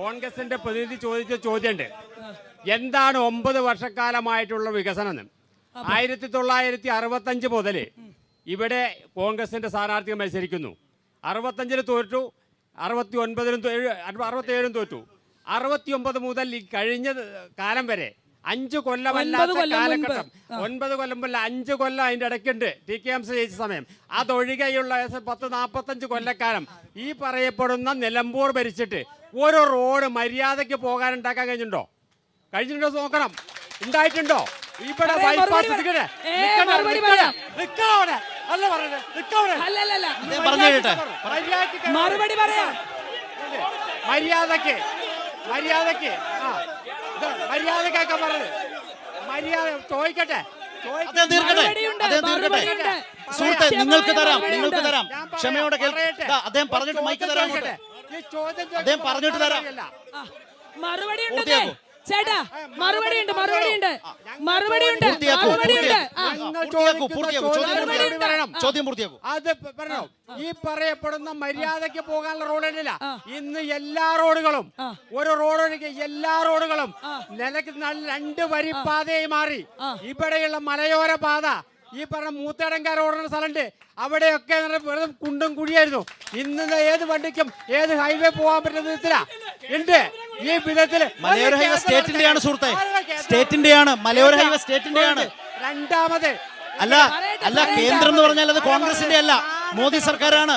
കോൺഗ്രസിന്റെ പ്രതിനിധി ചോദിച്ച ചോദ്യമുണ്ട്. എന്താണ് ഒമ്പത് വർഷക്കാലമായിട്ടുള്ള വികസനം ആയിരത്തി തൊള്ളായിരത്തി അറുപത്തഞ്ച് മുതൽ ഇവിടെ കോൺഗ്രസിന്റെ സ്ഥാനാർത്ഥികൾ മത്സരിക്കുന്നു. അറുപത്തഞ്ചിന് തോറ്റു അറുപത്തി ഒൻപതിനും അറുപത്തേഴും തോറ്റു. അറുപത്തി ഒമ്പത് മുതൽ ഈ കഴിഞ്ഞ കാലം വരെ അഞ്ച് കൊല്ലമല്ലാത്ത. കാലഘട്ടം. ഒൻപത് കൊല്ലം അഞ്ചു അഞ്ച് കൊല്ലം അതിന്റെ ഇടയ്ക്കുണ്ട്. ടി കെ എം സി ജയിച്ച സമയം. അതൊഴികെയുള്ള ഏകദേശം പത്ത് നാൽപ്പത്തഞ്ച് കൊല്ലക്കാലം ഈ പറയപ്പെടുന്ന നിലമ്പൂർ ഭരിച്ചിട്ട് ഓരോ റോഡ് മര്യാദയ്ക്ക് പോകാൻ ഉണ്ടാക്കാൻ കഴിഞ്ഞിട്ടുണ്ടോ കഴിഞ്ഞിട്ടുണ്ടോ നോക്കണം. ഉണ്ടായിട്ടുണ്ടോ? ഇവിടെ ബൈപ്പാസ് മറുപടി. അല്ല പറഞ്ഞു പറയാം. മര്യാദയ്ക്ക് മര്യാദയ്ക്ക് ആ. ഇത് കേൾക്കാൻ പറഞ്ഞത്. മര്യാദ ചോദിക്കട്ടെ. ചോദിക്കട്ടെ. അദ്ദേഹം തീർക്കട്ടെ. മറുപടിയുണ്ട്, അദ്ദേഹം തീർക്കട്ടെ സുഹൃത്തെ നിങ്ങൾക്ക് തരാം നിങ്ങൾക്ക് തരാം. ക്ഷമയോടെ കേൾക്ക് ദാ, അദ്ദേഹം പറഞ്ഞിട്ട് മൈക്ക് തരാം അദ്ദേഹം പറഞ്ഞിട്ട് തരാം. മറുപടി. ചേട്ടാ മറുപടി ഉണ്ട് മറുപടി ഉണ്ട്. മറുപടി ഉണ്ട് മറുപടി ഉണ്ട്. ചോദ്യം പൂർത്തിയാക്കൂ. അത് പറഞ്ഞോ ഈ പറയപ്പെടുന്ന മര്യാദയ്ക്ക് പോകാനുള്ള റോഡില്ല. ഇന്ന് എല്ലാ റോഡുകളും. ഒരു റോഡൊഴികെ എല്ലാ റോഡുകളും നിലയ്ക്ക് രണ്ട് വരി പാതയായി മാറി. ഇവിടെയുള്ള മലയോര പാത ഈ പറഞ്ഞ മൂത്തേടങ്കാർ ഓടുന്ന സ്ഥലമുണ്ട്. അവിടെയൊക്കെ വെറുതും കുണ്ടും കുഴിയായിരുന്നു. ഇന്ന് ഏത് വണ്ടിക്കും ഏത് ഹൈവേ പോകാൻ പറ്റുന്ന വിധത്തിലാ. ഉണ്ട്. ഈ വിധത്തിൽ മലയോര ഹൈവേ സ്റ്റേറ്റിന്റെയാണ് സുഹൃത്തെ. സ്റ്റേറ്റിന്റെയാണ്. മലയോര ഹൈവേ സ്റ്റേറ്റിന്റെയാണ്. രണ്ടാമത് അല്ല അല്ല കേന്ദ്രം എന്ന് പറഞ്ഞാൽ അത് കോൺഗ്രസിന്റെ അല്ല മോദി സർക്കാരാണ്.